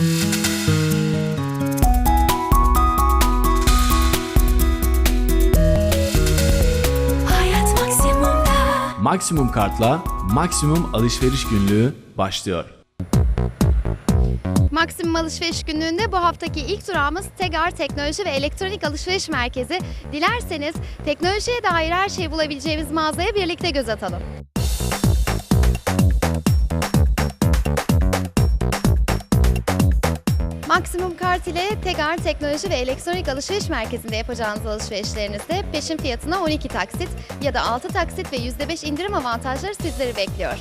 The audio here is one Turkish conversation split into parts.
Hayat maksimumda. Maksimum Kart'la maksimum alışveriş günlüğü başlıyor. Maksimum Alışveriş Günlüğü'nde bu haftaki ilk durağımız Tegar Teknoloji ve Elektronik Alışveriş Merkezi. Dilerseniz teknolojiye dair her şeyi bulabileceğimiz mağazaya birlikte göz atalım. Maksimum Kart ile Tegar Teknoloji ve Elektronik Alışveriş Merkezi'nde yapacağınız alışverişlerinizde peşin fiyatına 12 taksit ya da 6 taksit ve %5 indirim avantajları sizleri bekliyor.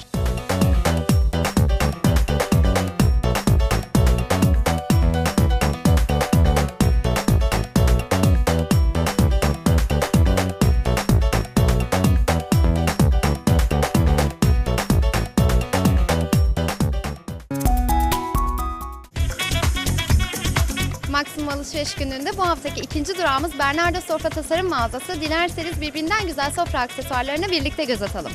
Maksimum Alışveriş Günlüğü'nde bu haftaki ikinci durağımız Bernardo Sofra Tasarım Mağazası. Dilerseniz birbirinden güzel sofra aksesuarlarına birlikte göz atalım.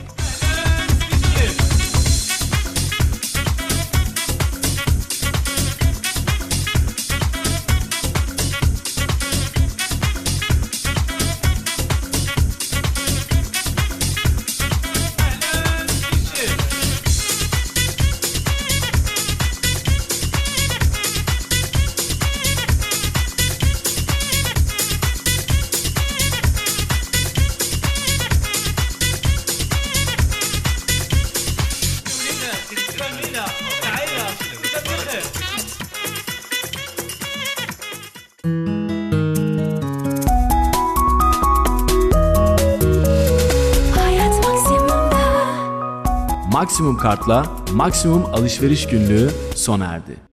Maksimum Kart'la maksimum alışveriş günlüğü sona erdi.